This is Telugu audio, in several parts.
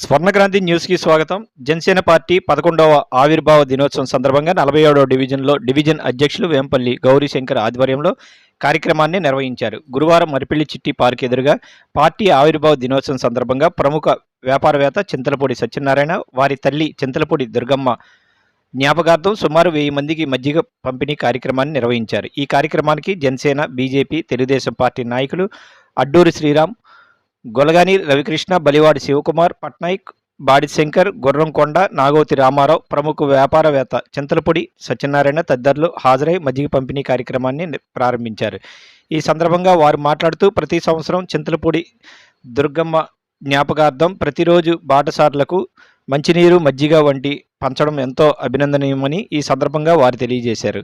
స్వర్ణక్రాంతి న్యూస్కి స్వాగతం. జనసేన పార్టీ పదకొండవ ఆవిర్భావ దినోత్సవం సందర్భంగా నలభై ఏడవ డివిజన్లో డివిజన్ అధ్యక్షులు వేంపల్లి గౌరీశంకర్ ఆధ్వర్యంలో కార్యక్రమాన్ని నిర్వహించారు. గురువారం మరిపిల్లి చిట్టి పార్క్ ఎదురుగా పార్టీ ఆవిర్భావ దినోత్సవం సందర్భంగా ప్రముఖ వ్యాపారవేత్త చింతలపూడి సత్యనారాయణ వారి తల్లి చింతలపూడి దుర్గమ్మ జ్ఞాపకార్థం సుమారు వెయ్యి మందికి మజ్జిగ పంపిణీ కార్యక్రమాన్ని నిర్వహించారు. ఈ కార్యక్రమానికి జనసేన బీజేపీ తెలుగుదేశం పార్టీ నాయకులు అడ్డూరి శ్రీరామ్ గొలగాని రవికృష్ణ బలివాడి శివకుమార్ పట్నాయక్ బాడి శంకర్ గుర్రంకొండ నాగోతి రామారావు ప్రముఖ వ్యాపారవేత్త చింతలపూడి సత్యనారాయణ తదితరులు హాజరై మజ్జిగ పంపిణీ కార్యక్రమాన్ని ప్రారంభించారు. ఈ సందర్భంగా వారు మాట్లాడుతూ ప్రతి సంవత్సరం చింతలపూడి దుర్గమ్మ జ్ఞాపకార్థం ప్రతిరోజు బాటసార్లకు మంచినీరు మజ్జిగ వంటి పంచడం ఎంతో అభినందనీయమని ఈ సందర్భంగా వారు తెలియజేశారు.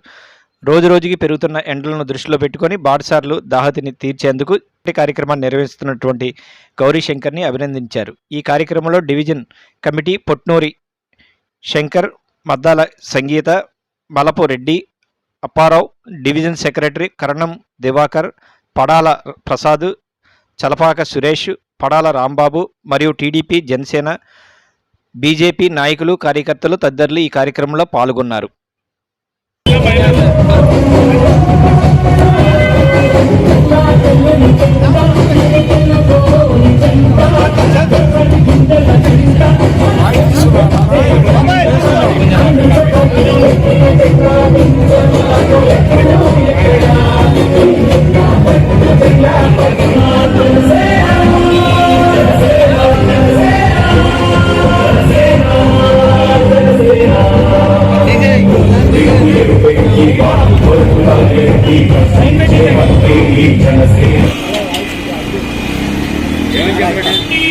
రోజు రోజుకి పెరుగుతున్న ఎండలను దృష్టిలో పెట్టుకొని బాటసార్లు దాహతిని తీర్చేందుకు కార్యక్రమాన్ని నిర్వహిస్తున్నటువంటి గౌరీ శంకర్ని అభినందించారు. ఈ కార్యక్రమంలో division committee Potnuri Shankar Maddala Sangeetha Malapu Reddy Apparao division secretary Karanam Divakar Padala Prasad Chalapaka Suresh Padala Rambabu మరియు టీడీపీ జనసేన బీజేపీ నాయకులు కార్యకర్తలు తదితరులు ఈ కార్యక్రమంలో పాల్గొన్నారు.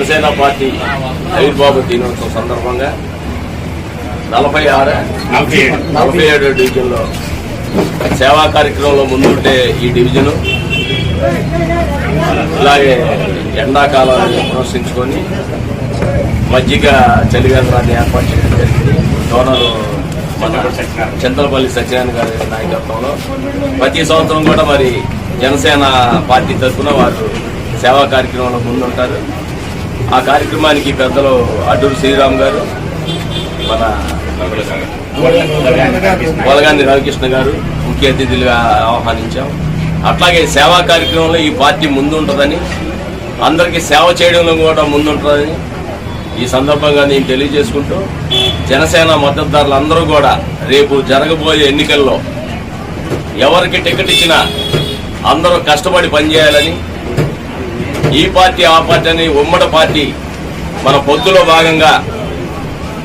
జనసేన పార్టీ ఆవిర్భావ దినోత్సవం సందర్భంగా నలభై ఆరు నలభై ఏడు. డివిజన్లో సేవా కార్యక్రమంలో ముందుంటే ఈ డివిజను. అలాగే ఎండాకాలాన్ని పునర్శించుకొని మజ్జిగ చలివేంద్రాన్ని ఏర్పాటు చేయడం జరిగింది. డోనర్ మన చింతలపల్లి సత్యనారాయణ గారి నాయకత్వంలో ప్రతి సంవత్సరం కూడా మరి జనసేన పార్టీ తరఫున వారు సేవా కార్యక్రమంలో ముందుంటారు. ఆ కార్యక్రమానికి పెద్దలు అడ్డూరు శ్రీరామ్ గారు మన వలగాంధి రవికృష్ణ గారు ముఖ్య అతిథులుగా ఆహ్వానించాం. అట్లాగే సేవా కార్యక్రమంలో ఈ పార్టీ ముందుంటుందని అందరికీ సేవ చేయడంలో కూడా ముందుంటుందని ఈ సందర్భంగా నేను తెలియజేసుకుంటూ జనసేన మద్దతుదారులు అందరూ కూడా రేపు జరగబోయే ఎన్నికల్లో ఎవరికి టికెట్ ఇచ్చినా అందరూ కష్టపడి పనిచేయాలని ఈ పార్టీ ఆ పార్టీ అని ఉమ్మడి పార్టీ మన పొద్దులో భాగంగా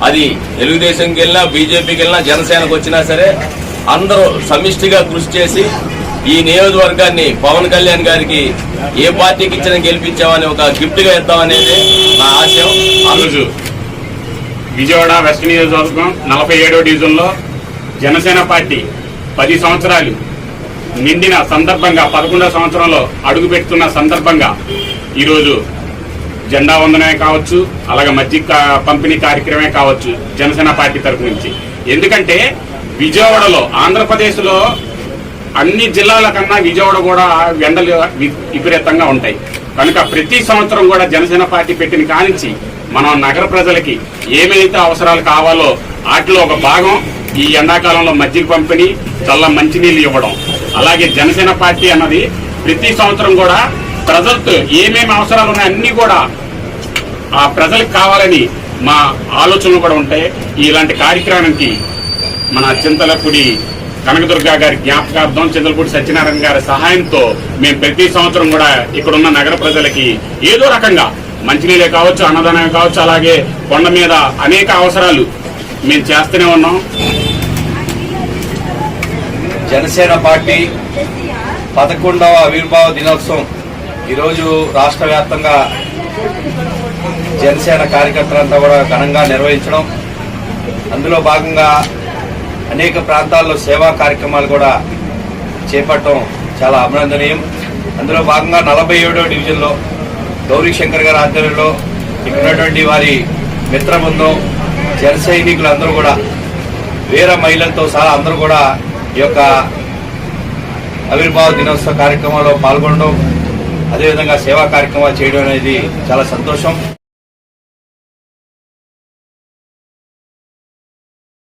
అది తెలుగుదేశంకి వెళ్ళినా బీజేపీకి వెళ్ళినా జనసేనకు వచ్చినా సరే అందరూ సమిష్టిగా కృషి చేసి ఈ నియోజకవర్గాన్ని పవన్ కళ్యాణ్ గారికి ఏ పార్టీకి ఇచ్చినా గెలిపించామని ఒక గిఫ్ట్గా ఇద్దామనేది నా ఆశయం ఈరోజు విజయవాడ వెస్ట్ నియోజకవర్గం నలభై ఏడో డివిజన్లో జనసేన పార్టీ పది సంవత్సరాలు నిండిన సందర్భంగా పదకొండవ సంవత్సరంలో అడుగు పెడుతున్న సందర్భంగా ఈరోజు జెండా వందనమే కావచ్చు అలాగే మధ్య కా- పంపిణీ కార్యక్రమే కావచ్చు జనసేన పార్టీ తరపు నుంచి. ఎందుకంటే విజయవాడలో ఆంధ్రప్రదేశ్లో అన్ని జిల్లాల కన్నా విజయవాడ కూడా ఎండలు వి- విపరీతంగా ఉంటాయి. కనుక ప్రతి సంవత్సరం కూడా జనసేన పార్టీ పెట్టిన కానించి మనం నగర ప్రజలకి ఏమైతే అవసరాలు కావాలో వాటిలో ఒక భాగం ఈ ఎండాకాలంలో మజ్జిగ పంపిణీ చల్ల మంచినీళ్ళు ఇవ్వడం. అలాగే జనసేన పార్టీ అన్నది ప్రతి సంవత్సరం కూడా ప్రజలతో ఏమేమి అవసరాలు ఉన్నాయి అన్నీ కూడా ఆ ప్రజలకు కావాలని మా ఆలోచనలు కూడా ఉంటాయి. ఇలాంటి కార్యక్రమానికి మన చింతలపూడి కనకదుర్గ గారి జ్ఞాపకార్థం చింతలపూడి సత్యనారాయణ గారి సహాయంతో మేము ప్రతి సంవత్సరం కూడా ఇక్కడున్న నగర ప్రజలకి ఏదో రకంగా మంచినీళ్ళే కావచ్చు అన్నదానమే కావచ్చు అలాగే కొండ మీద అనేక అవసరాలు మేము చేస్తూనే ఉన్నాం. జనసేన పార్టీ పదకొండవ ఆవిర్భావ దినోత్సవం. ఈరోజు రాష్ట్ర వ్యాప్తంగా జనసేన కార్యకర్తలంతా కూడా ఘనంగా నిర్వహించడం అందులో భాగంగా అనేక ప్రాంతాల్లో సేవా కార్యక్రమాలు కూడా చేపట్టడం చాలా అభినందనీయం. అందులో భాగంగా నలభై ఏడో డివిజన్లో గౌరీ శంకర్ గారి ఆధ్వర్యంలో ఇక్కడ ఉన్నటువంటి వారి మిత్రబృందం జన సైనికులందరూ కూడా వీర మహిళలతో సహా అందరూ కూడా ఈ యొక్క ఆవిర్భావ దినోత్సవ కార్యక్రమంలో పాల్గొనడం అదేవిధంగా సేవా కార్యక్రమాలు చేయడం అనేది చాలా సంతోషం.